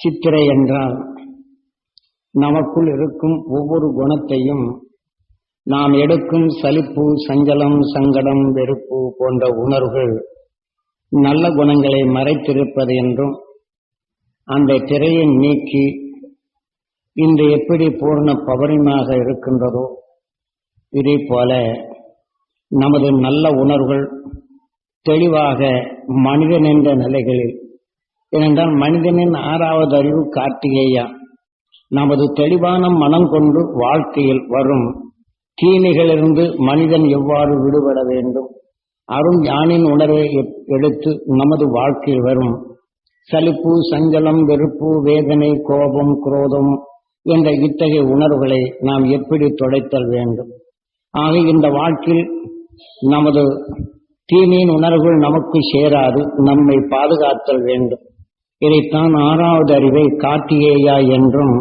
சித்திரை என்றால் நமக்குள் இருக்கும் ஒவ்வொரு குணத்தையும் நாம் எடுக்கும் சலிப்பு சஞ்சலம் சங்கடம் வெறுப்பு போன்ற உணர்வுகள் நல்ல குணங்களை மறைத்திருப்பது என்றும் அந்த திரையை நீக்கி இன்று எப்படி பூர்ண பவரியமாக இருக்கின்றதோ இதே போல நமது நல்ல உணர்வுகள் தெளிவாக மனிதன் என்ற நிலைகளில் ஏனென்றால் மனிதனின் ஆறாவது அறிவு கார்த்திகேயா. நமது தெளிவான மனம் கொண்டு வாழ்க்கையில் வரும் தீமைகளிலிருந்து மனிதன் எவ்வாறு விடுபட வேண்டும்? அரும் யானின் உணர்வை எடுத்து நமது வாழ்க்கையில் வரும். சலிப்பு சஞ்சலம் வெறுப்பு வேதனை கோபம் குரோதம் என்ற இத்தகைய உணர்வுகளை நாம் எப்படி தொலைத்தல் வேண்டும்? ஆக இந்த வாழ்க்கையில் நமது தீமையின் உணர்வுகள் நமக்கு சேராது நம்மை பாதுகாத்தல் வேண்டும். இதைத்தான் ஆறாவது அறிவை காட்டியேயா என்றும்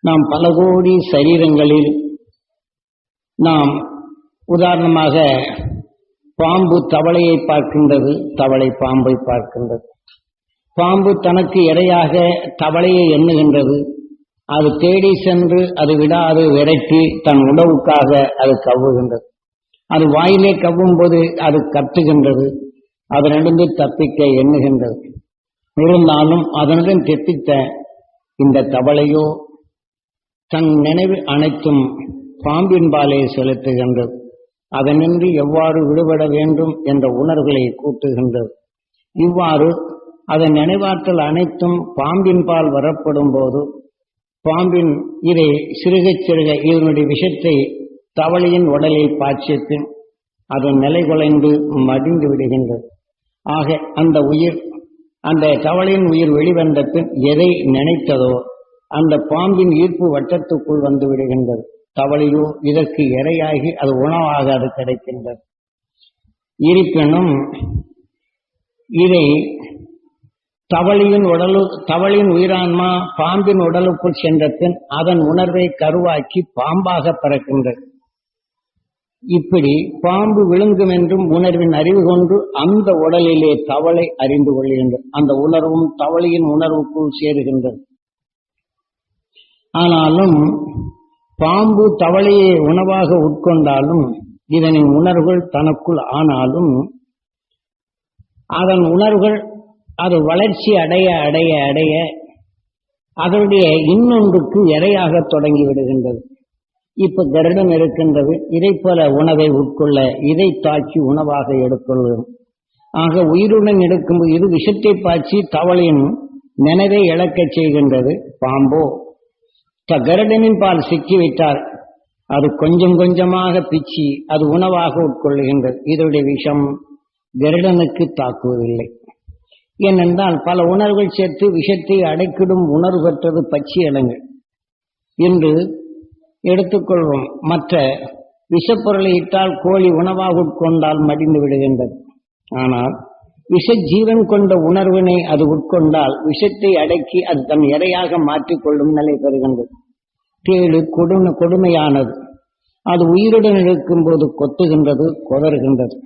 நாம் பல கோடி சரீரங்களில் நாம் உதாரணமாக பாம்பு தவளையை பார்க்கின்றது தவளை பாம்பை பார்க்கின்றது. பாம்பு தனக்கு இடையாக தவளையை எண்ணுகின்றது. அது தேடி சென்று அது விடாது விரட்டி தன் உணவுக்காக அது கவ்வுகின்றது. அது வாயிலே கவ்வும் போது அது கத்துகின்றது. அதனிருந்து தப்பிக்க எண்ணுகின்றது. இருந்தாலும் அதனுடன் தெப்பித்த இந்த தவளையோ தன் நினைவு அனைத்தும் பாம்பின்பாலே செலுத்துகின்றது. அதனின்றி எவ்வாறு விடுபட வேண்டும் என்ற உணர்வுகளை கூட்டுகின்றது. இவ்வாறு அதன் நினைவாற்றல் அனைத்தும் பாம்பின்பால் வரப்படும் போது பாம்பின் இதை சிறுக சிறுக இதனுடைய விஷத்தை தவளையின் உடலில் பாய்ச்சிப்பின் அதன் நிலை குலைந்து மடிந்து விடுகின்றது. ஆக அந்த உயிர் அந்த தவளையின் உயிர் வெளிவந்த பின் எதை நினைத்ததோ அந்த பாம்பின் ஈர்ப்பு வட்டத்துக்குள் வந்து விடுகின்றது. தவளையோ இதற்கு இரையாகி அது உணவாக அது கிடைக்கின்றது. இருப்பினும் இதை தவளையின் உடலு தவளின் உயிரான்மா பாம்பின் உடலுக்குள் சென்ற பின் அதன் உணர்வை கருவாக்கி பாம்பாக பறக்கின்றது. இப்படி பாம்பு விழுங்கும் என்றும் உணர்வின் அறிவு கொண்டு அந்த உடலிலே தவளை அறிந்து கொள்கின்றது அந்த உணர்வும் தவளையின் உணர்வுக்குள் சேருகின்றது. ஆனாலும் பாம்பு தவளையை உணவாக உட்கொண்டாலும் இதனின் உணர்வுகள் தனக்குள் ஆனாலும் அதன் உணர்வுகள் அது வளர்ச்சி அடைய அடைய அடைய அதனுடைய இன்னொன்றுக்கு இரையாக தொடங்கி விடுகின்றது. இப்ப கருடம் இருக்கின்றது இதை போல உணவை உட்கொள்ள இதை தாக்கி உணவாக எடுத்துள்ளோம். ஆக உயிருடன் எடுக்கும்போது இது விஷத்தை பாய்ச்சி தவளையின் நினைவை இழக்கச் செய்கின்றது பாம்போ. கருடனின் பால் சிக்கிவிட்டார் அது கொஞ்சம் கொஞ்சமாக பிச்சு அது உணவாக உட்கொள்ளுகின்றது இதனுடைய விஷம் கருடனுக்கு தாக்குவதில்லை. ஏனென்றால் பல உணர்வுகள் சேர்த்து விஷத்தை அடைக்கிடும் உணர்வு பெற்றது பச்சை இளங்கள் என்று எடுத்துக்கொள்வோம். மற்ற விஷப்பொருளை இட்டால் கோழி உணவாக உட்கொண்டால் மடிந்து விடுகின்றது. ஆனால் விஷ ஜீவன் கொண்ட உணர்வினை அது உட்கொண்டால் விஷத்தை அடக்கி அது தன் இரையாக மாற்றிக்கொள்ளும் நிலை பெறுகின்றது. கேடு கொடுமை கொடுமையானது. அது உயிருடன் இருக்கும்போது கொத்துகின்றது கொதறுகின்றது.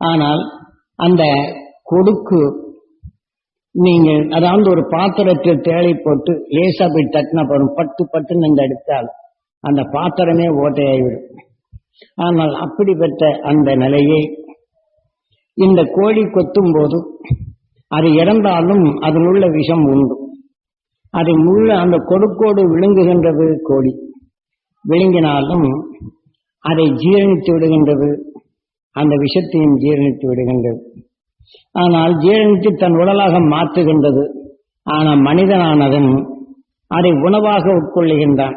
ஆனால் அந்த கொடுக்கு நீங்கள் அதாவது ஒரு பாத்திரத்தில் தேளை போட்டு லேசா போய் தட்டினப்படும் பட்டு பட்டு பட்டுன்னு இந்த அந்த பாத்திரமே ஓட்டையாகிவிடும் ஆனால் அப்படிப்பட்ட அந்த நிலையை இந்த கோழி கொத்தும் போது அது இறந்தாலும் அதில் உள்ள விஷம் உண்டு. அது முழு அந்த கொடுக்கோடு விழுங்குகின்றது கோழி. விழுங்கினாலும் அதை ஜீரணித்து விடுகின்றது. அந்த விஷத்தையும் ஜீரணித்து விடுகின்றது. ஆனால் ஜீரணித்து தன் உடலாக மாற்றுகின்றது. ஆனால் மனிதனானதன் அதை உணவாக உட்கொள்ளுகின்றான்.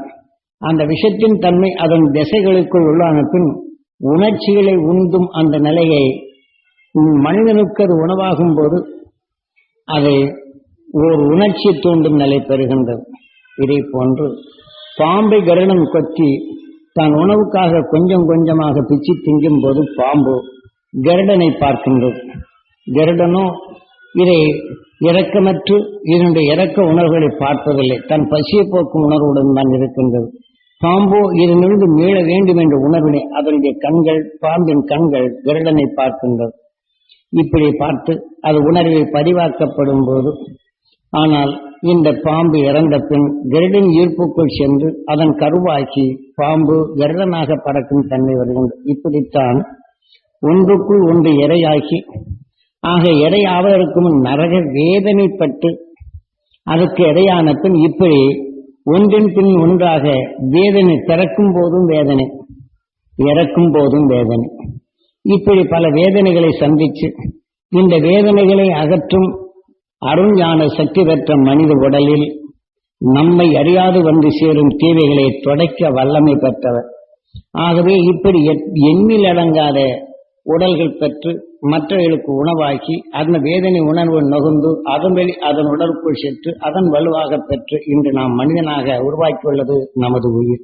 அந்த விஷத்தின் தன்மை அதன் திசைகளுக்குள் உள்ளான பின் உணர்ச்சிகளை உந்தும் அந்த நிலையை மனிதனுக்கு அது உணவாகும் போது அது ஒரு உணர்ச்சி தூண்டும் நிலை பெறுகின்றது. இதை போன்று பாம்பை கருணம் கொத்தி தான் உணவுக்காக கொஞ்சம் கொஞ்சமாக பிச்சு திங்கும் போது பாம்பு கருடனை பார்க்கின்றது. கருடனோ இதை இறக்கமற்று இதனுடைய இறக்க உணர்வுகளை பார்ப்பதில்லை. தன் பசியை போக்கும் உணர்வுடன் தான் இருக்கின்றது. பாம்போ இதனிருந்து மீள வேண்டும் என்ற உணர்வினை அதனுடைய கண்கள் பாம்பின் கண்கள் கருடனை பார்க்கின்றது இப்படி பார்த்து அது உணர்வை பதிவாக்கப்படும் போது ஆனால் இந்த பாம்பு இறந்த பின் கருடன் ஈர்ப்புக்குள் சென்று அதன் கருவாக்கி பாம்பு கருடனாக பறக்கும் தன்மை வருகின்றது. இப்படித்தான் ஒன்றுக்குள் ஒன்று இரையாக்கி ஆக இரையாவதற்கு முன் நரக வேதனைப்பட்டு அதுக்கு இடையான பின் இப்படி ஒன்றின் பின் ஒன்றாக வேதனை பிறக்கும் போதும் வேதனை இறக்கும் போதும் வேதனை. இப்படி பல வேதனைகளை சந்திச்சு இந்த வேதனைகளை அகற்றும் அருஞான சக்தி பெற்ற மனித உடலில் நம்மை அறியாது வந்து சேரும் தீவைகளை தொடக்க வல்லமை பெற்றவர். ஆகவே இப்படி எட்- எண்ணில் அடங்காத உடல்கள் பெற்று மற்றவர்களுக்கு உணவாக்கி அந்த வேதனை உணர்வு நுகர்ந்து அதன் வெளி அதன் உடலுக்குள் சென்று அதன் வலுவாக பெற்று இன்று நாம் மனிதனாக உருவாக்கியுள்ளது நமது உயிர்.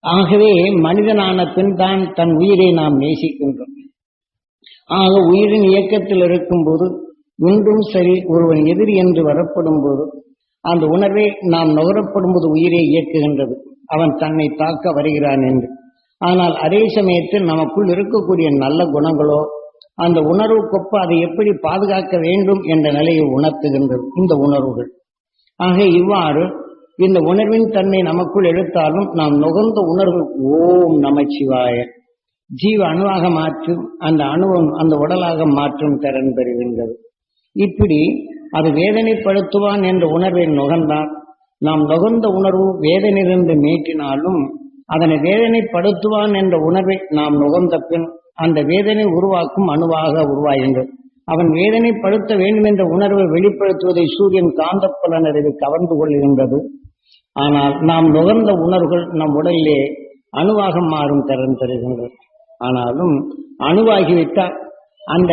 ஆகவே மனிதனான பின் தான் தன் உயிரை நாம் நேசிக்கின்றோம். ஆக உயிரின் இயக்கத்தில் இருக்கும் போது இன்றும் சரி ஒருவன் எதிரி என்று வரப்படும் போது அந்த உணர்வை நாம் நுகரப்படும் போது உயிரை இயக்குகின்றது. அவன் தன்னை தாக்க வருகிறான் என்று. ஆனால் அதே சமயத்தில் நமக்குள் இருக்கக்கூடிய நல்ல குணங்களோ அந்த உணர்வுக்கொப்ப அதை எப்படி பாதுகாக்க வேண்டும் என்ற நிலையை உணர்த்துகின்றது இந்த உணர்வுகள். ஆக இவ்வாறு இந்த உணர்வின் தன்மை நமக்குள் எடுத்தாலும் நாம் நுகர்ந்த உணர்வு ஓம் நமச்சிவாய. ஜீவ அணுவாக மாற்றும் அந்த அணுவும் அந்த உடலாக மாற்றும் திறன் பெறுகின்றது. இப்படி அது வேதனைப்படுத்துவான் என்ற உணர்வை நுகர்ந்தால் நாம் நுகர்ந்த உணர்வு வேதனையிலிருந்து மீட்டினாலும் அதனை வேதனைப்படுத்துவான் என்ற உணர்வை நாம் நுகர்ந்த பின் அந்த வேதனை உருவாக்கும் அணுவாக உருவாகின்றது அவன் வேதனைப்படுத்த வேண்டும் என்ற உணர்வை வெளிப்படுத்துவதை சூரியன் காந்த அறிவு கவர்ந்து கொள்கின்றது. ஆனால் நாம் நுகர்ந்த உணர்வுகள் நம் உடலிலே அணுவாக மாறும் திறன் தருகின்றது. ஆனாலும் அணுவாகிவிட்டால் அந்த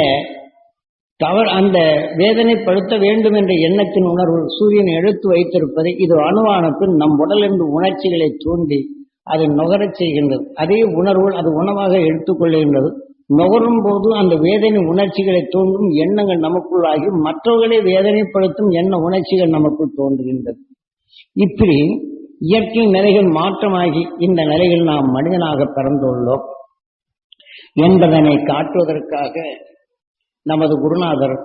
தவறு அந்த வேதனைப்படுத்த வேண்டும் என்ற எண்ணத்தின் உணர்வு சூரியன் எடுத்து வைத்திருப்பதை இது அணுவான பின் நம் உடலிருந்து உணர்ச்சிகளை தூண்டி அதை நுகரச் செய்கின்றது. அதே உணர்வுகள் அது உணவாக எடுத்துக்கொள்கின்றது நுகரும் போது அந்த வேதனை உணர்ச்சிகளை தோன்றும் எண்ணங்கள் நமக்குள்ளாகி மற்றவர்களை வேதனைப்படுத்தும் எண்ண உணர்ச்சிகள் நமக்குள் தோன்றுகின்றது. இப்படி இயற்கை நிலைகள் மாற்றமாகி இந்த நிலையில் நாம் மனிதனாக பிறந்துள்ளோம் என்பதனை காட்டுவதற்காக நமது குருநாதர்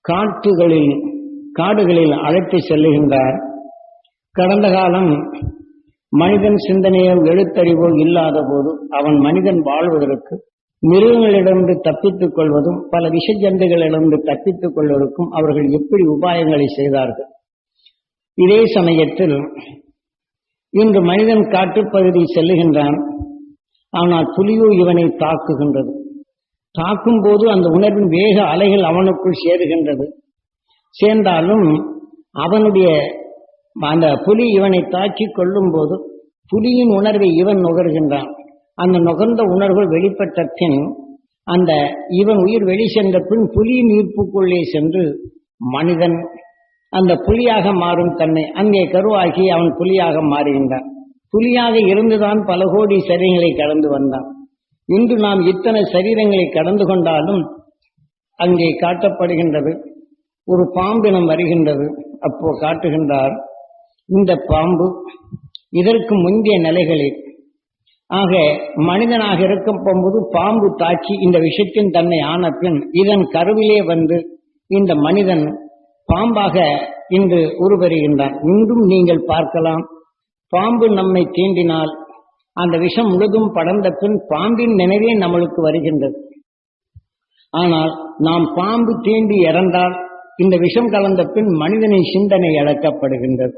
காட்டுகளில் காடுகளில் அழைத்து செல்லுகின்றார். கடந்த காலம் மனிதன் சிந்தனையோ எழுத்தறிவோ இல்லாத போது அவன் மனிதன் வாழ்வதற்கு மிருகங்களிடமிருந்து தப்பித்துக் கொள்வதும் பல விஷஜந்துகளிடமிருந்து தப்பித்துக் கொள்வதற்கும் அவர்கள் எப்படி உபாயங்களை செய்தார்கள்? இதே சமயத்தில் இன்று மனிதன் காட்டுப்பகுதி செல்லுகின்றான். ஆனால் புலியோ இவனை தாக்குகின்றது. தாக்கும் போது அந்த உணர்வின் வேக அலைகள் அவனுக்குள் சேருகின்றது. சேர்ந்தாலும் அவனுடைய அந்த புலி இவனை தாக்கி கொள்ளும் போது புலியின் உணர்வை இவன் நுகர்கின்றான். அந்த நுகர்ந்த உணர்வுகள் வெளிப்பட்ட பின் அந்த இவன் உயிர் வெளி சென்ற பின் புலியின் ஈர்ப்புக்குள்ளே சென்று மனிதன் அந்த புலியாக மாறும் தன்னை அங்கே கருவாகி அவன் புலியாக மாறுகின்றான். புலியாக இருந்துதான் பல கோடி சரீரங்களை கடந்து வந்தான். இன்று நாம் இத்தனை சரீரங்களை கடந்து கொண்டாலும் அங்கே காட்டப்படுகின்றது. ஒரு பாம்பினம் வருகின்றது. அப்போ காட்டுகின்றார் இந்த பாம்பு இதற்கு முந்தைய நிலைகளில். ஆக மனிதனாக இருக்கும் போகும்போது பாம்பு தாக்கி இந்த விஷயத்தின் தன்னை ஆன பின் இதன் கருவிலே வந்து இந்த மனிதன் பாம்பாக இன்று உருவருகின்றான் இன்றும் நீங்கள் பார்க்கலாம். பாம்பு நம்மை தீண்டினால் அந்த விஷம் முழுதும் படர்ந்த பின் பாம்பின் நினைவே நம்மளுக்கு வருகின்றது. ஆனால் நாம் பாம்பு தீண்டி இறந்தால் இந்த விஷம் கலந்த பின் மனிதனின் சிந்தனை இழக்கப்படுகின்றது.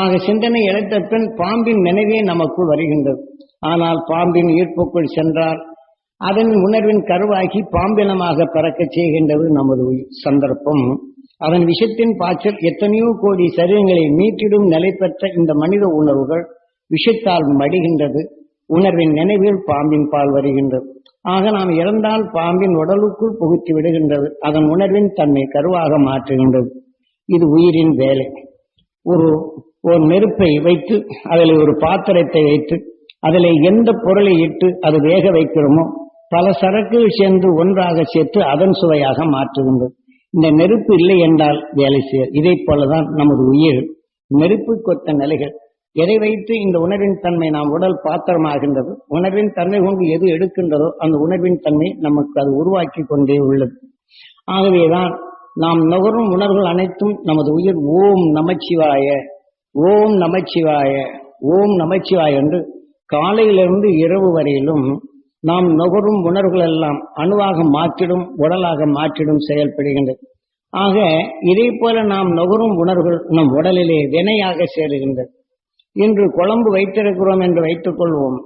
ஆக சிந்தனை இழைத்த பின் பாம்பின் நினைவே நமக்குள் வருகின்றது. ஆனால் பாம்பின் ஈர்ப்புக்குள் சென்றால் அதன் உணர்வின் கருவாகி பாம்பினமாக பறக்கச் செய்கின்றது நமது உயிர் சந்தர்ப்பம். அதன் விஷத்தின் பாய்ச்சல் எத்தனையோ கோடி சரீரங்களை மீட்டிடும் நிலை பெற்ற இந்த மனித உணர்வுகள் விஷத்தால் மடிகின்றது. உணர்வின் நினைவில் பாம்பின் பால் வருகின்றது. ஆக நாம் இறந்தால் பாம்பின் உடலுக்குள் புகுத்தி விடுகின்றது. அதன் உணர்வின் தன்னை கருவாக மாற்றுகின்றது. இது உயிரின் வேலை. ஒரு ஒரு நெருப்பை வைத்து அதில் ஒரு பாத்திரத்தை வைத்து அதில் எந்த பொருளை இட்டு அது வேக வைக்கிறோமோ பல சரக்குகள் சேர்ந்து ஒன்றாக சேர்த்து அதன் சுவையாக மாற்றுகின்றது இந்த நெருப்பு இல்லை என்றால் வேலை செய்ய இதை போலதான் நமது உயிர். நெருப்பு கொத்த நிலைகள். எதை வைத்து இந்த உணர்வின் தன்மை நாம் உடல் பாத்திரமாகின்றது உணர்வின் தன்மை கொண்டு எது எடுக்கின்றதோ அந்த உணர்வின் தன்மை நமக்கு அது உருவாக்கி கொண்டே உள்ளது. ஆகவேதான் நாம் நுகரும் உணர்வுகள் அனைத்தும் நமது உயிர் ஓம் நமச்சிவாய ஓம் நமச்சிவாய ஓம் நமச்சிவாய என்று காலையிலிருந்து இரவு வரையிலும் நாம் நுகரும் உணர்வுகள் எல்லாம் அணுவாக மாற்றிடும் உடலாக மாற்றிடும் செயல்படுகின்றது. ஆக இதே போல நாம் நுகரும் உணர்வுகள் நம் உடலிலே வினையாக சேருகின்றது. இன்று குழம்பு வைத்திருக்கிறோம் என்று வைத்துக் கொள்வோம்.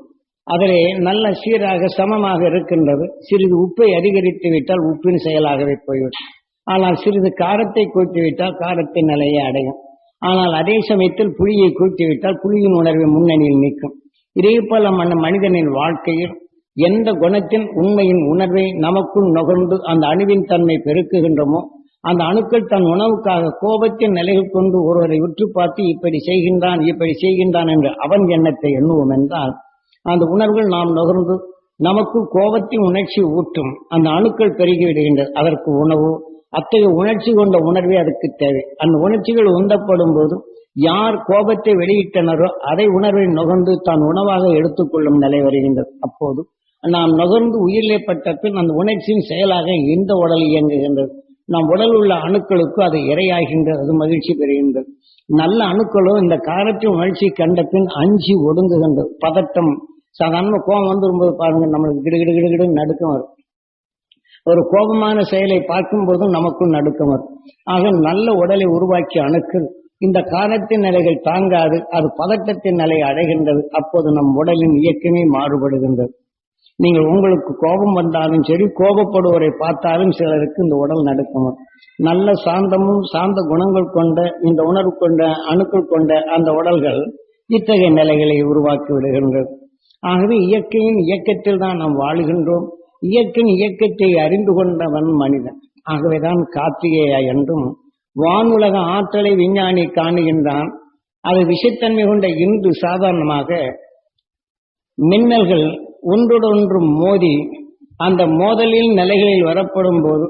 அதிலே நல்ல சீராக சமமாக இருக்கின்றது. சிறிது உப்பை அதிகரித்து விட்டால் உப்பின் செயலாகவே போய்விடும். ஆனால் சிறிது காரத்தை கொடுத்து விட்டால் காரத்தின் நிலையை அடையும். ஆனால் அதே சமயத்தில் புலியை கூட்டி புலியின் உணர்வு உணர்வை முன்னணியில் நிற்கும். இதே போல மன மனிதனின் வாழ்க்கையில் எந்த குணத்தின் உண்மையின் உணர்வை நமக்குள் நுகர்ந்து அந்த அணுவின் தன்மை பெருக்குகின்றமோ அந்த அணுக்கள் தன் உணவுக்காக கோபத்தின் நிலைகள் கொண்டு ஒருவரை உற்று பார்த்து இப்படி செய்கின்றான் இப்படி செய்கின்றான் என்று அவன் எண்ணத்தை எண்ணுவோம் என்றால் அந்த உணர்வுகள் நாம் நுகர்ந்து நமக்கு கோபத்தின் உணர்ச்சி ஊட்டும். அந்த அணுக்கள் பெருகிவிடுகின்றது அதற்கு உணவு அத்தகைய உணர்ச்சி கொண்ட உணர்வே அதுக்கு தேவை. அந்த உணர்ச்சிகள் உந்தப்படும் போது யார் கோபத்தை வெளியிட்டனரோ அதை உணர்வை நுகர்ந்து தான் உணவாக எடுத்துக்கொள்ளும் நிலை வருகின்றது. அப்போது நாம் நுகர்ந்து உயிரிலே பின் அந்த உணர்ச்சியின் செயலாக இந்த உடல் இயங்குகின்றது. நம் உடல் உள்ள அணுக்களுக்கு அது இரையாகின்றது அது மகிழ்ச்சி பெறுகின்றது. நல்ல அணுக்களோ இந்த காரத்தின் உணர்ச்சி கண்ட பின் அஞ்சி ஒடுங்குகின்றது. பதட்டம் சாதாரண கோபம் வந்துரும்போது பாருங்க நம்மளுக்கு கிடு கிடு கிடு கிடு நடுக்கம் வரும். ஒரு கோபமான செயலை பார்க்கும் போதும் நமக்கும் நடுக்கம் வரும். ஆக நல்ல உடலை உருவாக்கி அணுக்கள் இந்த காலத்தின் நிலைகள் தாங்காது அது பதட்டத்தின் நிலை அடைகின்றது. அப்போது நம் உடலின் இயக்கமே மாறுபடுகின்றது. நீங்கள் உங்களுக்கு கோபம் வந்தாலும் சரி கோபப்படுவரை பார்த்தாலும் சிலருக்கு இந்த உடல் நடுக்கம் நல்ல சாந்தமும் சாந்த குணங்கள் கொண்ட இந்த உணர்வு கொண்ட அணுக்கள் கொண்ட அந்த உடல்கள் இத்தகைய நிலைகளை உருவாக்கி விடுகின்றது. ஆகவே இயற்கையின் இயக்கத்தில் தான் நாம் வாழுகின்றோம். இயற்கின் இயக்கத்தை அறிந்து கொண்டவன் மனிதன். ஆகவேதான் கார்த்திகேயா என்றும் வானுலக ஆற்றலை விஞ்ஞானி காணுகின்றான். அது விஷத்தன்மை கொண்ட இன்று சாதாரணமாக மின்னல்கள் ஒன்றோடொன்று மோதி அந்த மோதலில் நிலைகளில் வரப்படும் போது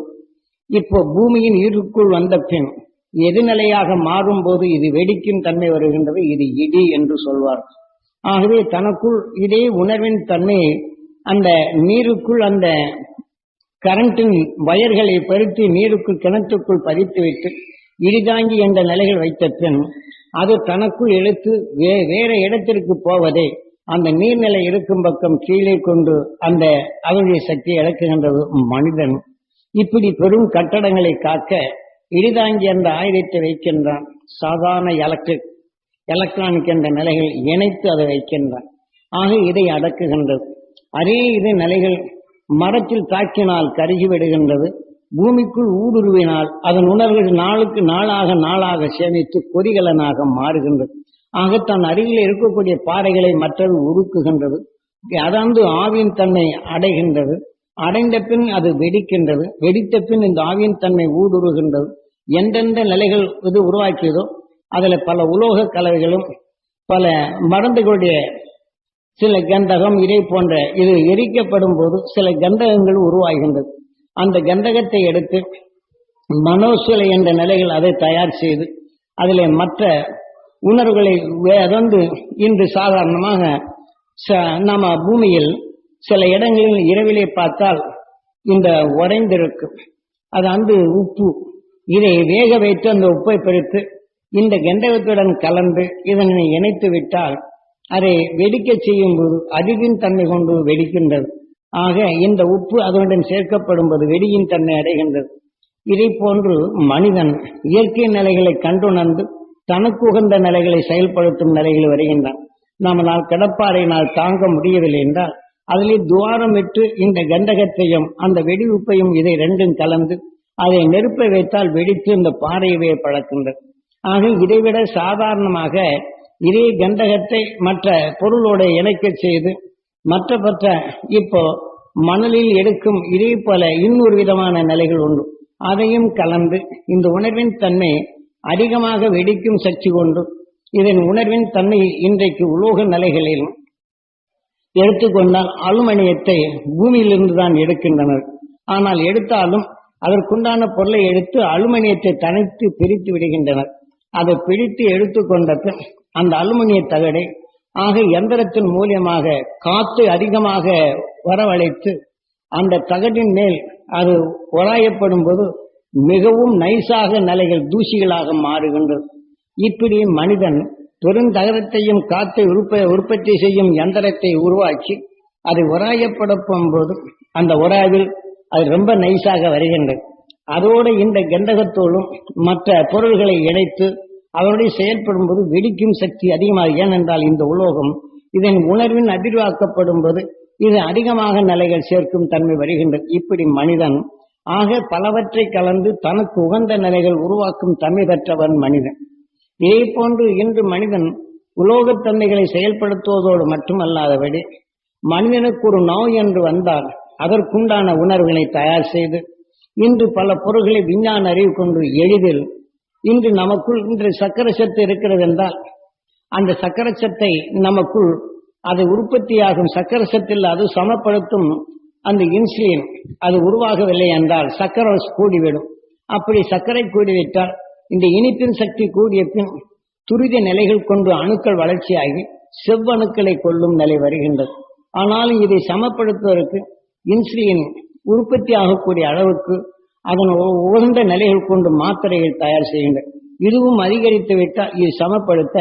இப்போ பூமியின் இருக்குள் வந்த பின் எதிர்நிலையாக மாறும் போது இது வெடிக்கும் தன்மை வருகின்றது. இது இடி என்று சொல்வார் ஆகவே தனக்குள் இதே உணர்வின் தன்மையை அந்த நீருக்குள் அந்த கரண்டின் வயர்களை பருத்தி நீருக்குள் கிணத்துக்குள் பதித்து வைத்து இடிதாங்கி என்ற நிலைகள் வைத்த பின் அது தனக்குள் இழுத்து வே வேற இடத்திற்கு போவதை அந்த நீர்நிலை இருக்கும் பக்கம் கீழே கொண்டு அந்த அதனுடைய சக்தியை இழக்குகின்றது மனிதன் இப்படி பெரும் கட்டடங்களை காக்க இடிதாங்கி என்ற ஆயுதத்தை வைக்கின்றான். சாதாரண எலக்ட்ரிக் எலக்ட்ரானிக் என்ற நிலைகள் இணைத்து அதை வைக்கின்றான். ஆக இதை அடக்குகின்றது. அதே இது நிலைகள் மரத்தில் தாக்கினால் கருகி விடுகின்றது பூமிக்குள் ஊடுருவினால் அதன் உணர்வுகள் நாளுக்கு நாளாக நாளாக சேமித்து கொதிகலனாக மாறுகின்றது. ஆக தன் அருகில் இருக்கக்கூடிய பாறைகளை மற்றது உருக்குகின்றது. அதாந்து ஆவியின் தன்மை அடைகின்றது. அடைந்த பின் அது வெடிக்கின்றது. வெடித்த பின் இந்த ஆவியின் தன்மை ஊடுருகின்றது. எந்தெந்த நிலைகள் இது உருவாக்கியதோ அதில் பல உலோக கலவைகளும் பல மருந்துகளுடைய சில கந்தகம் இதை போன்ற இது எரிக்கப்படும் போது சில கந்தகங்கள் உருவாகின்றது. அந்த கந்தகத்தை எடுத்து மனோசிலை என்ற நிலைகள் அதை தயார் செய்து அதில் மற்ற உணர்வுகளை வே- வந்து இன்று சாதாரணமாக ச- நம்ம பூமியில் சில இடங்களில் இரவிலே பார்த்தால் இந்த உறைந்திருக்கும் அது வந்து உப்பு. இதை வேக வைத்து அந்த உப்பை பிரித்து இந்த கந்தகத்துடன் கலந்து இதனை இணைத்து விட்டால் அதை வெடிக்க செய்யும் போது அதிர்வின் தன்மை கொண்டு வெடிக்கின்றது. ஆக இந்த உப்பு அதனுடன் சேர்க்கப்படும் போது வெடியின் தன்மை அடைகின்றது. இதை போன்று மனிதன் இயற்கை நிலைகளை கண்டுணர்ந்து தனக்கு உகந்த நிலைகளை செயல்படுத்தும் நிலையில் வருகின்றான். நம்மளால் கடப்பாறையினால் தாங்க முடியவில்லை என்றால் அதிலே துவாரம் விட்டு இந்த கண்டகத்தையும் அந்த வெடி உப்பையும் இதை ரெண்டும் கலந்து அதை நெருப்பை வைத்தால் வெடித்து இந்த பாறையவே பழக்கின்றது ஆக இதைவிட சாதாரணமாக இதே கந்தகத்தை மற்ற பொருளோட இணைக்க செய்து மற்ற பற்ற இப்போ மணலில் எடுக்கும் இதே போல இன்னொரு விதமான நிலைகள் உண்டு. அதையும் கலந்து இந்த உணர்வின் தன்மை அதிகமாக வெடிக்கும் சக்தி கொண்டு இதன் உணர்வின் தன்மை இன்றைக்கு உலோக நிலைகளில் எடுத்துக்கொண்டால் அலுமினியத்தை பூமியிலிருந்து தான் எடுக்கின்றனர். ஆனால் எடுத்தாலும் அதற்குண்டான பொருளை எடுத்து அலுமினியத்தை தனித்து பிரித்து விடுகின்றனர். அதை பிரித்து எடுத்துக்கொண்ட அந்த அலுமினிய தகடை ஆக எந்திரத்தின் மூலியமாக காற்று அதிகமாக வரவழைத்து அந்த தகட்டின் மேல் அது உராயப்படும் போது மிகவும் நைசாக நிலைகள் தூசிகளாக மாறுகின்றது. இப்படி மனிதன் பெருந்தகரத்தையும் காத்தை உற்ப உற்பத்தி செய்யும் எந்திரத்தை உருவாக்கி அதை உராயப்படுத்தும் போது அந்த உராவில் அது ரொம்ப நைஸாக வருகின்றது. அதோடு இந்த கந்தகத்தோடும் மற்ற பொருள்களை இணைத்து அவருடைய செயல்படும் போது வெடிக்கும் சக்தி அதிகமாக ஏனென்றால் இந்த உலோகம் இதன் உணர்வின் அதிர்வாக்கப்படும் போது இது அதிகமாக நிலைகள் சேர்க்கும் தன்மை வருகின்றது. இப்படி மனிதன் ஆக பலவற்றை கலந்து தனக்கு உகந்த நிலைகள் உருவாக்கும் தன்மை பெற்றவன் மனிதன். இதே போன்று இன்று மனிதன் உலோகத் தன்மைகளை செயல்படுத்துவதோடு மட்டுமல்லாதபடி மனிதனுக்கு ஒரு நோய் என்று வந்தால் அதற்குண்டான உணர்வுகளை தயார் செய்து இன்று பல பொருள்களை விஞ்ஞான அறிவு கொண்டு எளிதில் இன்று நமக்குள் இன்று சக்கர சத்து இருக்கிறது என்றால் அந்த சக்கர சத்தை நமக்குள் அது உற்பத்தியாகும் சக்கர சத்தில் அது சமப்படுத்தும் அந்த இன்சுலின் அது உருவாகவில்லை என்றால் சக்கரை கூடிவிடும். அப்படி சர்க்கரை கூடிவிட்டால் இந்த இனிப்பின் சக்தி கூடிய பின் துரித நிலைகள் கொண்டு அணுக்கள் வளர்ச்சியாகி செவ்வணுக்களை கொள்ளும் நிலை வருகின்றது. ஆனாலும் இதை சமப்படுத்துவதற்கு இன்சுலின் உற்பத்தி ஆகக்கூடிய அளவுக்கு அதன் உகந்த நிலைகள் கொண்டு மாத்திரைகள் தயார் செய்யுங்கள் இதுவும் அதிகரித்து விட்டால் இது சமப்படுத்த.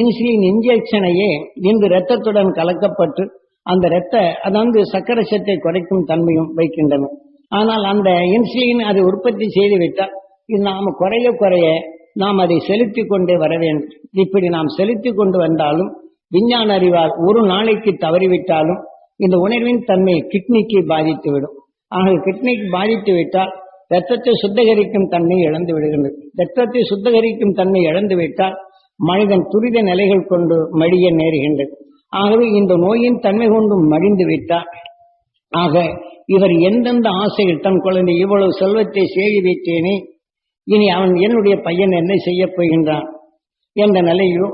இன்சுலின் இன்ஜெக்ஷனையே இன்று இரத்தத்துடன் கலக்கப்பட்டு அந்த இரத்த அதாவது சக்கரை சத்தை குறைக்கும் தன்மையும் வைக்கின்றன. ஆனால் அந்த இன்சுலின் அதை உற்பத்தி செய்து விட்டால் இது நாம் குறைய குறைய நாம் அதை செலுத்தி கொண்டே வர வேண்டும். இப்படி நாம் செலுத்தி கொண்டு வந்தாலும் விஞ்ஞான அறிவால் ஒரு நாளைக்கு தவறிவிட்டாலும் இந்த உணர்வின் தன்மை கிட்னிக்கு பாதித்துவிடும். ஆக கிட்னிக்கு பாதித்து விட்டால் ரத்தத்தை சுத்தகரிக்கும் தன்மை இழந்து விடுகின்றது ரத்தத்தை சுத்தகரிக்கும் தன்மை இழந்து விட்டால் மனிதன் துரித நிலைகள் கொண்டு மடிய நேருகின்றது. ஆகவே இந்த நோயின் தன்மை கொண்டு மடிந்து விட்டால் ஆக இவர் எந்தெந்த ஆசையில் தன் குழந்தை இவ்வளவு செல்வத்தை செய்து வைத்தேனே இனி அவன் என்னுடைய பையன் என்ன செய்யப் போகின்றான் என்ற நிலையிலோ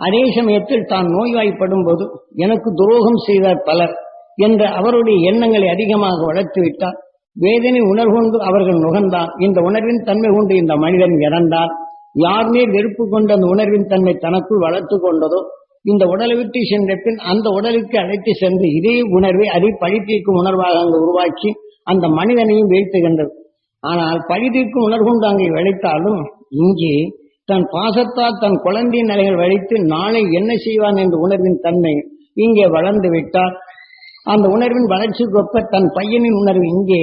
அதே சமயத்தில் தான் நோய்வாய்ப்படும் போது எனக்கு துரோகம் செய்தார் பலர் என்ற அவருடைய எண்ணங்களை அதிகமாக வளர்த்து விட்டார் வேதனை உணர்வுண்டு அவர்கள் நுகர்ந்தார் இந்த உணர்வின் தன்மை கொண்டு இந்த மனிதன் இறந்தார் யார் மேல் வெறுப்பு கொண்டு அந்த உணர்வின் தன்மை தனக்குள் வளர்த்து கொண்டதோ இந்த உடலை விட்டு சென்ற பின் அந்த உடலுக்கு அழைத்து சென்று இதே உணர்வை அதை பழித்தீர்க்கும் உணர்வாக அங்கு உருவாக்கி அந்த மனிதனையும் வீழ்த்துகின்றது. ஆனால் பழிதீர்க்கும் உணர்வுண்டு அங்கே விளைத்தாலும் இங்கே தன் பாசத்தால் தன் குழந்தையின் நிலைகள் வழித்து நாளை என்ன செய்வான் என்ற உணர்வின் தன்மை இங்கே வளர்ந்து விட்டால் அந்த உணர்வின் வளர்ச்சிக்கொப்ப தன் பையனின் உணர்வு இங்கே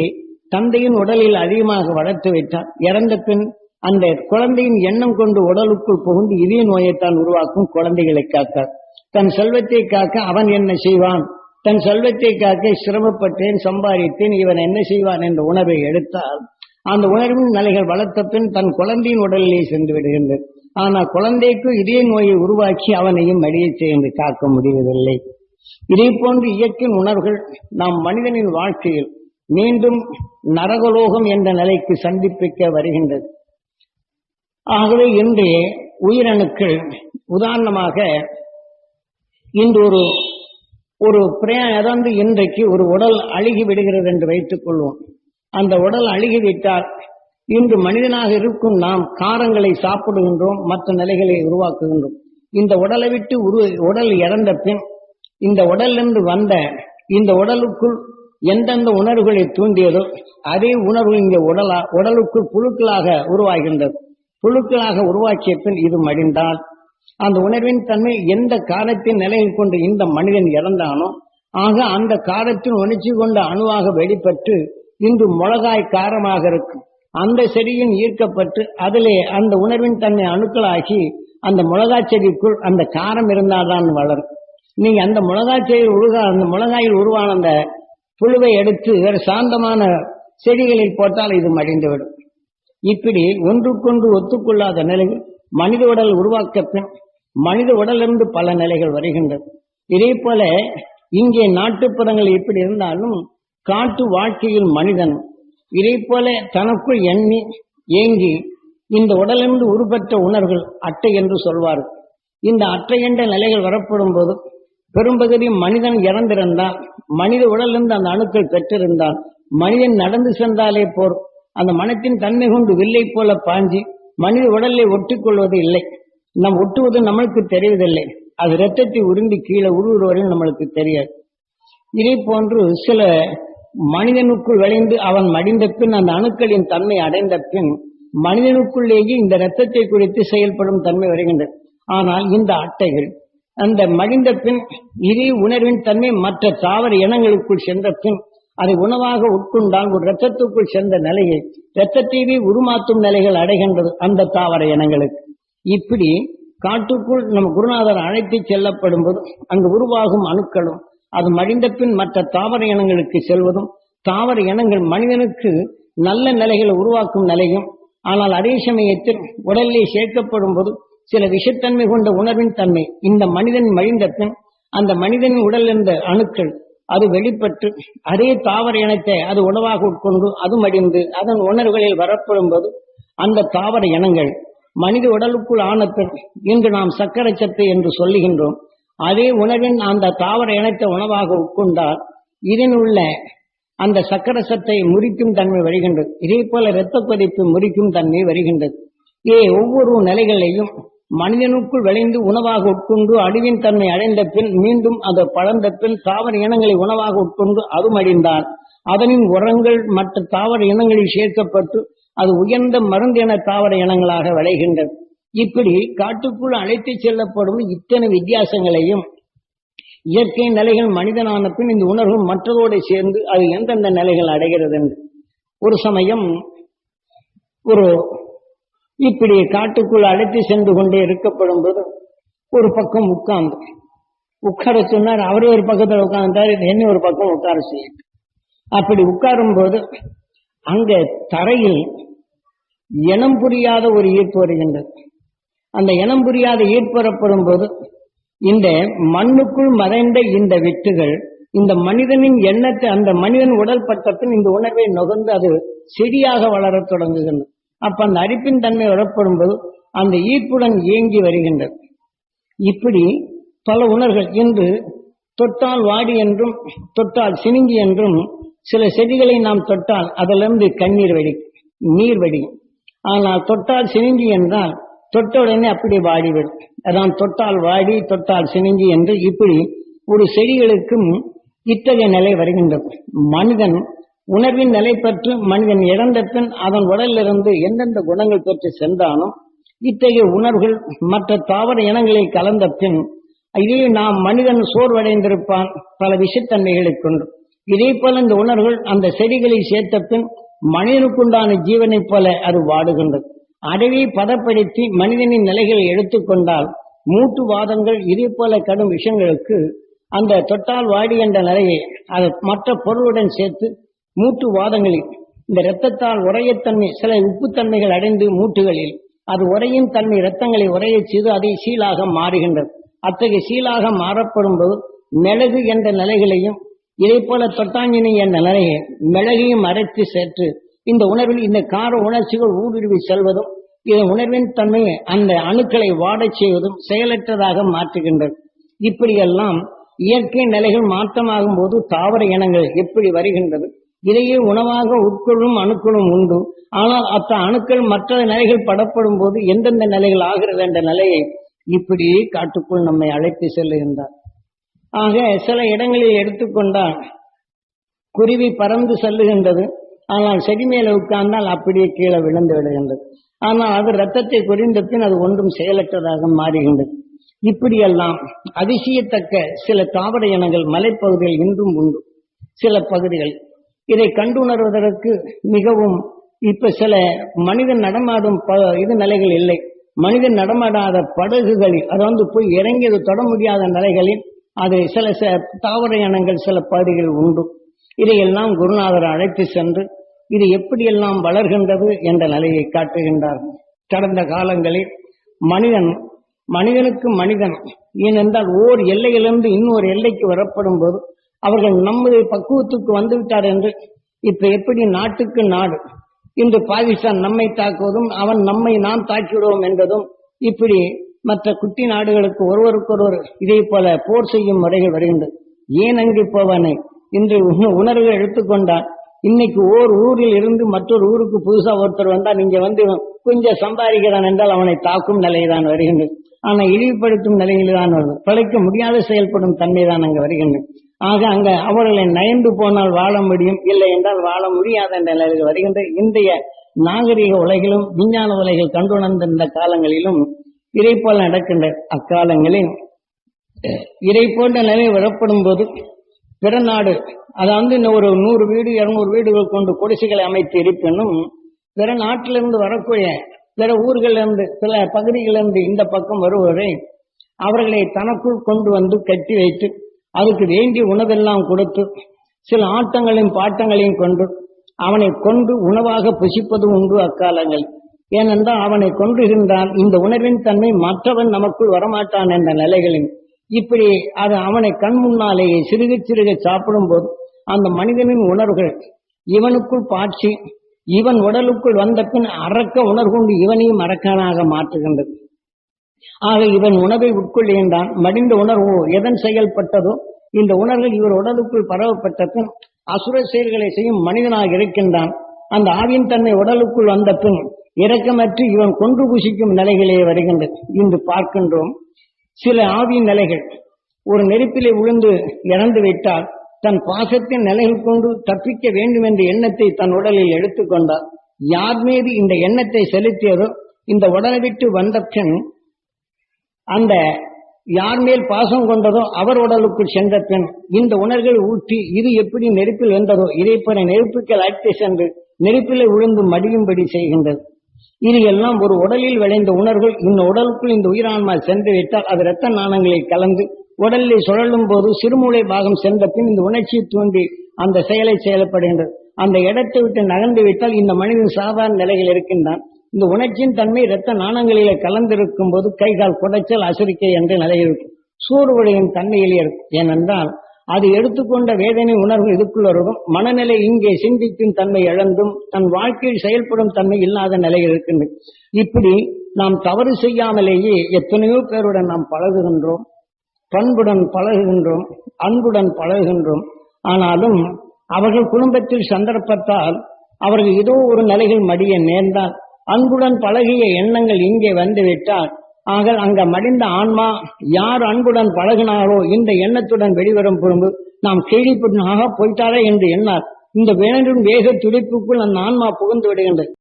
தந்தையின் உடலில் அதிகமாக வளர்த்து வைத்தார். இறந்த பின் அந்த குழந்தையின் எண்ணம் கொண்டு உடலுக்குள் புகுந்து இதய நோயைத்தான் உருவாக்கும் குழந்தைகளை காத்தார். தன் செல்வத்தை காக்க அவன் என்ன செய்வான்? தன் செல்வத்தை காக்க சிரமப்பட்டேன் சம்பாதித்தேன் இவன் என்ன செய்வான் என்ற உணர்வை எடுத்தால் அந்த உணர்வின் நிலைகள் வளர்த்த பின் தன் குழந்தையின் உடலிலே சென்று விடுகின்றது. ஆனால் குழந்தைக்கு இதய நோயை உருவாக்கி அவனையும் மடியச் சேர்ந்து காக்க முடிவதில்லை. இதே போன்று இயற்கையின் உணர்வுகள் நாம் மனிதனின் வாழ்க்கையில் மீண்டும் நரகலோகம் என்ற நிலைக்கு சந்திப்பிக்க வருகின்றது. ஆகவே இன்றைய உயிரணுக்கள் உதாரணமாக இன்று ஒரு ஒரு பிரயா அதாவது இன்றைக்கு ஒரு உடல் அழுகி விடுகிறது என்று வைத்துக் கொள்வோம். அந்த உடல் அழுகிவிட்டால் இன்று மனிதனாக இருக்கும் நாம் காரங்களை சாப்பிடுகின்றோம் மற்ற நிலைகளை உருவாக்குகின்றோம். இந்த உடலை விட்டு உரு உடல் இறந்த பின் இந்த உடலிருந்து வந்த இந்த உடலுக்குள் எந்தெந்த உணர்வுகளை தூண்டியதோ அதே உணர்வு இங்கே உடலா உடலுக்குள் புழுக்களாக உருவாகின்றது. புழுக்களாக உருவாக்கிய பின் இது மடிந்தால் அந்த உணர்வின் தன்மை எந்த காரத்தின் நிலையில் கொண்டு இந்த மனிதன் இறந்தானோ ஆக அந்த காரத்தின் உணர்ச்சி கொண்ட அணுவாக வெளிப்பட்டு இன்று மிளகாய் காரமாக இருக்கும். அந்த செடியின் ஈர்க்கப்பட்டு அதிலே அந்த உணர்வின் தன்மை அணுக்களாகி அந்த மிளகாய் செடிக்குள் அந்த காரம் இருந்தால்தான் வளரும். நீங்க அந்த மிளகாய் செடி உருகா அந்த மிளகாயில் உருவான அந்த புழுவை எடுத்து வேறு சாந்தமான செடிகளில் போட்டால் இது மடிந்துவிடும். இப்படி ஒன்றுக்கொன்று ஒத்துக்கொள்ளாத நிலையில் மனித உடல் உருவாக்கத்தின் மனித உடலிருந்து பல நிலைகள் வருகின்றது. இதே போல இங்கே நாட்டுப்புறங்கள் எப்படி இருந்தாலும் காட்டு வாழ்க்கையில் மனிதன் இதே போல தனக்குள் எண்ணி ஏங்கி இந்த உடலிருந்து உருப்பெற்ற உணர்வுகள் அட்டை என்று சொல்வார்கள். இந்த அட்டை என்ற நிலைகள் வரப்படும் போது பெரும்பகுதி மனிதன் இறந்திருந்தான். மனித உடலிருந்து அந்த அணுக்கள் பெற்றிருந்தான். மனிதன் நடந்து சென்றாலே போர். அந்த மனத்தின் தன்மை கொண்டு வில்லை போல பாஞ்சி மனித உடலை ஒட்டிக்கொள்வது இல்லை. நம் ஒட்டுவது நம்மளுக்கு தெரிவதில்லை. அது இரத்தத்தை உருந்தி கீழே உருவுற வரையும் நம்மளுக்கு தெரியாது. இதே போன்று சில மனிதனுக்குள் விளைந்து அவன் மடிந்த பின் அந்த அணுக்களின் தன்மை அடைந்த பின் மனிதனுக்குள்ளேயே இந்த இரத்தத்தை குறித்து செயல்படும் தன்மை வருகின்றது. ஆனால் இந்த அட்டைகள் அந்த மடிந்த பின் இரு உணர்வின் தன்மை மற்ற தாவர இனங்களுக்குள் சென்ற பின் அதை உணவாக உட்கொண்டால் ஒரு இரத்தத்துக்குள் சென்ற நிலையை இரத்தத்தீவி உருமாற்றும் நிலைகள் அடைகின்றது அந்த தாவர இனங்களுக்கு. இப்படி காட்டுக்குள் நம் குருநாதர் அழைத்து செல்லப்படும் போது அங்கு உருவாகும் அணுக்களும் அது மடிந்த பின் மற்ற தாவர இனங்களுக்கு செல்வதும் தாவர இனங்கள் மனிதனுக்கு நல்ல நிலைகளை உருவாக்கும் நிலையும் ஆனால் அதே சமயத்தில் உடலில் சேர்க்கப்படும் போது சில விஷத்தன்மை கொண்ட உணர்வின் தன்மை. இந்த மனிதன் மழிந்த பின் அந்த மனிதன் உடல் இருந்த அணுக்கள் அது வெளிப்பட்டு அதே தாவர இனத்தை அது உணவாக உட்கொண்டு அது மடிந்து அதன் உணர்வுகளில் வரப்படும் போது அந்த தாவர இனங்கள் மனித உடலுக்குள் ஆன இன்று நாம் சக்கரை சத்து என்று சொல்லுகின்றோம். அதே உணவின் அந்த தாவர இனத்தை உணவாக உட்கொண்டால் இதன் உள்ள அந்த சக்கர சத்தை முறிக்கும் தன்மை வருகின்றது. இதே போல இரத்த கொதிப்பு முறிக்கும் தன்மை வருகின்றது. ஏ ஒவ்வொரு நிலைகளையும் மனிதனுக்குள் விளைந்து உணவாக உட்கொண்டு அழிவின் தன்மை அடைந்த பின் மீண்டும் அது பழந்த பின் தாவர இனங்களை உணவாக உட்கொண்டு அது மடிந்தால் அதனின் உரங்கள் மற்ற தாவர இனங்களில் சேர்க்கப்பட்டு அது உயர்ந்த மருந்து என தாவர இனங்களாக விளைகின்றது இப்படி காட்டுக்குள் அழைத்து செல்லப்படும் இத்தனை வித்தியாசங்களையும் இயற்கை நிலைகள் மனிதனான பின் இந்த உணர்வு மற்றதோடு சேர்ந்து அது எந்தெந்த நிலைகள் அடைகிறது என்று ஒரு சமயம் ஒரு இப்படி காட்டுக்குள் அழைத்து சென்று கொண்டே இருக்கப்படும் போது ஒரு பக்கம் உட்கார்ந்து உட்கார சொன்னார் அவரே ஒரு பக்கத்தில் உட்கார்ந்தார் என்ன ஒரு பக்கம் உட்கார செய்ய அப்படி உட்காரும் போது அங்க தரையில் இனம் புரியாத ஒரு ஈர்ப்பு வருகின்றது. அந்த இனம் புரியாத ஈர்ப்பறப்படும் போது இந்த மண்ணுக்குள் மறைந்த இந்த வெட்டுகள் இந்த மனிதனின் எண்ணத்தை அந்த மனிதன் உடல் பட்டத்தின் இந்த உணர்வை நுகர்ந்து அது செடியாக வளரத் தொடங்குகின்றது. அப்ப அந்த அரிப்பின் தன்மை வரப்படும் போது அந்த ஈர்ப்புடன் இயங்கி வருகின்றது. இப்படி பல உணர்கள் இன்று தொட்டால் வாடி என்றும் தொட்டால் சினிங்கி என்றும் சில செடிகளை நாம் தொட்டால் அதிலிருந்து கண்ணீர் வெடி நீர் வெடியும். ஆனால் தொட்டால் சினிங்கி என்றால் தொட்ட உடனே அப்படி வாடிவிடும். அதான் தொட்டால் வாடி தொட்டால் சினிங்கி என்று இப்படி ஒரு செடிகளுக்கும் இத்தகைய நிலை வருகின்றது. மனிதன் உணர்வின் நிலை பெற்று மனிதன் இழந்த பின் அதன் உடலிலிருந்து எந்தெந்த குணங்கள் பெற்று சென்றானோ இத்தகைய உணர்வுகள் மற்ற தாவர இனங்களில் கலந்த பின் இதே நாம் மனிதன் சோர்வடைந்திருப்பான் பல விஷத்தன்மைகளை கொண்டு. இதே போல இந்த உணர்வுகள் அந்த செடிகளை சேர்த்த பின் மனிதனுக்குண்டான ஜீவனைப் போல அது வாடுகின்றது. அடவி பதப்படுத்தி மனிதனின் நிலைகளை எடுத்துக்கொண்டால் மூட்டு வாதங்கள் இதே போல கடும் விஷயங்களுக்கு அந்த தொட்டால் வாடி என்ற நிலையை அது மற்ற பொருளுடன் சேர்த்து மூட்டு வாதங்களில் இந்த இரத்தத்தால் உரையத்தன்மை சில உப்புத்தன்மைகள் அடைந்து மூட்டுகளில் அது உரையும் தன்மை இரத்தங்களை உரையச் செய்து அதை சீலாக மாறுகின்றது. அத்தகைய சீலாக மாறப்படும் போது மிளகு என்ற நிலைகளையும் இதே போல தொட்டாங்கினி என்ற நிலையை மிளகையும் அரைத்து சேர்த்து இந்த உணர்வில் இந்த கார உணர்ச்சிகள் ஊடுருவி செல்வதும் இந்த உணர்வின் தன்மையை அந்த அணுக்களை வாடச் செய்வதும் செயலற்றதாக மாற்றுகின்றது. இப்படியெல்லாம் இயற்கை நிலைகள் மாற்றமாகும் போது தாவர இனங்கள் எப்படி வருகின்றது? இதையே உணவாக உட்கொள்ளும் அணுக்களும் உண்டு. ஆனால் அத்த அணுக்கள் மற்ற நிலைகள் படப்படும் போது எந்தெந்த நிலைகள் ஆகிறது என்ற நிலையை இப்படி காட்டுக்குள் நம்மை அழைத்து செல்லுகின்றார். ஆக சில இடங்களில் எடுத்துக்கொண்டால் குருவி பறந்து செல்லுகின்றது. ஆனால் செடி மேலே உட்கார்ந்தால் அப்படியே கீழே விழுந்து விடுகின்றது. ஆனால் அது ரத்தத்தை குறைந்த பின் அது ஒன்றும் செயலற்றதாக மாறுகின்றது. இப்படியெல்லாம் அதிசயத்தக்க சில தாவர இனங்கள் மலைப்பகுதிகள் இன்றும் உண்டு. சில பகுதிகள் இதை கண்டுணர்வதற்கு மிகவும் இப்ப சில மனிதன் நடமாடும் ப- இது நிலைகள் இல்லை. மனிதன் நடமாடாத படகுகளில் அதாவது போய் இறங்கியது தொட முடியாத நிலைகளில் அது சில சில தாவர இனங்கள் சில பகுதிகள் உண்டு. இதையெல்லாம் குருநாதர் அழைத்து சென்று இது எப்படியெல்லாம் வளர்கின்றது என்ற நிலையை காட்டுகின்றார். கடந்த காலங்களில் மனிதன் மனிதனுக்கு மனிதன் ஏனென்றால் ஓர் எல்லையிலிருந்து இன்னொரு எல்லைக்கு வரப்படும் போது அவர்கள் நமது பக்குவத்துக்கு வந்துவிட்டார் என்று இப்ப எப்படி நாட்டுக்கு நாடு? இன்று பாகிஸ்தான் நம்மை தாக்குவதும் அவன் நம்மை நாம் தாக்கிவிடுவோம் என்பதும் இப்படி மற்ற குட்டி நாடுகளுக்கு ஒருவருக்கொருவர் இதே போல போர் செய்யும் முறைகள் வருகின்றது ஏன் அங்கு போவனை? இன்று உணர்வு எடுத்துக்கொண்டான் எடுத்துக்கொண்டால் இன்னைக்கு ஓர் ஊரில் இருந்து மற்றொரு ஊருக்கு புதுசா ஒருத்தர் வந்தா நீங்க வந்து கொஞ்சம் சம்பாதிக்கிறான் என்றால் அவனை தாக்கும் நிலைதான் வருகின்றது. ஆனா இழிவுபடுத்தும் நிலையில்தான் வருது. பிழைக்க முடியாத செயல்படும் தன்மை தான் அங்கு வருகின்றது. ஆக அங்க அவர்களை நயந்து போனால் வாழ முடியும். இல்லை என்றால் வாழ முடியாத என்ற நிலையில் வருகின்ற இன்றைய நாகரிக உலகிலும் விஞ்ஞான உலகில் கண்டுணர்ந்த இந்த காலங்களிலும் இதை போல் நடக்கின்ற அக்காலங்களில் இதை போன்ற நிலை விடப்படும் போது பிற நாடு அதாவது இன்னும் ஒரு நூறு வீடு இருநூறு வீடுகள் கொண்டு குடிசைகளை அமைத்து இருப்பினும் பிற நாட்டிலிருந்து வரக்கூடிய பிற ஊர்களிலிருந்து சில பகுதிகளிலிருந்து இந்த பக்கம் வருவதை அவர்களை தனக்குள் கொண்டு வந்து கட்டி வைத்து அதுக்கு வேண்டிய உணவெல்லாம் கொடுத்து சில ஆட்டங்களையும் பாட்டங்களையும் கொண்டு அவனை கொண்டு உணவாக புசிப்பது உண்டு அக்காலங்கள் ஏனென்றால் அவனை கொன்றுகின்றால் இந்த உணர்வின் தன்மை மற்றவன் நமக்குள் வரமாட்டான் என்ற நிலைகளில். இப்படி அது அவனை கண் முன்னாலேயே சிறுக சிறுக சாப்பிடும் போது அந்த மனிதனின் உணர்வுகள் இவனுக்குள் பாட்சி இவன் உடலுக்குள் வந்த பின் அறக்க உணர்கொண்டு இவனையும் அரக்கனாக மாற்றுகின்றது. ஆக இவன் உணவை உட்கொள்கின்றான் மடிந்த உணர்வோ எதன் செயல்பட்டதோ? இந்த உணர்வு இவர் உடலுக்குள் பரவப்பட்டதும் அசுர செயல்களை செய்யும் மனிதனாக இருக்கின்றான். அந்த ஆவியின் தன்மை உடலுக்குள் வந்த பின் இரக்கமற்று இவன் கொன்று புசிக்கும் நிலைகளே வருகின்றது. இன்று பார்க்கின்றோம். சில ஆவியின் நிலைகள். ஒரு நெருப்பிலே விழுந்து இறந்து விட்டால் தன் பாசத்தின் நிலைகள் கொண்டு தப்பிக்க வேண்டும் என்ற எண்ணத்தை தன் உடலில் எடுத்துக்கொண்டார் யார் மீது இந்த எண்ணத்தை செலுத்தியதோ இந்த உடலை விட்டு வந்த பின் அந்த யார் மேல் பாசம் கொண்டதோ அவர் உடலுக்குள் சென்ற பின் இந்த உணர்கள் ஊற்றி இது எப்படி நெருப்பில் வென்றதோ இதை போல நெருப்புக்கள் அட்டி சென்று நெருப்பிலே விழுந்து மடியும்படி செய்கின்றது. இது எல்லாம் ஒரு உடலில் விளைந்த உணர்வுகள். இந்த உடலுக்குள் இந்த உயிரான்மா சென்று விட்டால் அது இரத்த நாணங்களில் கலந்து உடலில் சுழலும் போது சிறுமூளை பாகம் சென்ற பின் இந்த உணர்ச்சி தூண்டி அந்த செயலை செயல்படுகின்றது. அந்த இடத்தை விட்டு நகர்ந்து விட்டால் இந்த மனிதன் சாதாரண நிலையில் இருக்கின்றான். இந்த உணர்ச்சியின் தன்மை இரத்த நாணங்களிலே கலந்திருக்கும் போது கை கால் குடைச்சல் அசுரிக்கை என்ற நிலை இருக்கும் சூடுபடியின் தன்மையிலே இருக்கும். ஏனென்றால் அது எடுத்துக்கொண்ட வேதனை உணர்வு இதுக்குள்ள இருக்கும். மனநிலை இங்கே சிந்திக்கும் தன்மை இழந்தும் தன் வாழ்க்கையில் செயல்படும் தன்மை இல்லாத நிலையில் இருக்கின்றது இப்படி நாம் தவறு செய்யாமலேயே எத்தனையோ பேருடன் நாம் பழகுகின்றோம். பண்புடன் பழகுகின்றோம். அன்புடன் பழகுகின்றோம். ஆனாலும் அவர்கள் குடும்பத்தில் சந்தர்ப்பத்தால் அவர்கள் ஏதோ ஒரு நிலையில் மடிய நேர்ந்தால் அன்புடன் பழகிய எண்ணங்கள் இங்கே வந்துவிட்டால் ஆக அங்க மடிந்த ஆன்மா யார் அன்புடன் பழகினாரோ இந்த எண்ணத்துடன் வெளிவரும் பொரும்பு நாம் கேள்விப்பட்டு போயிட்டாரே என்று எண்ணார். இந்த வேண்டும் வேக துடிப்புக்குள் அந்த ஆன்மா புகுந்து விடுகின்றது.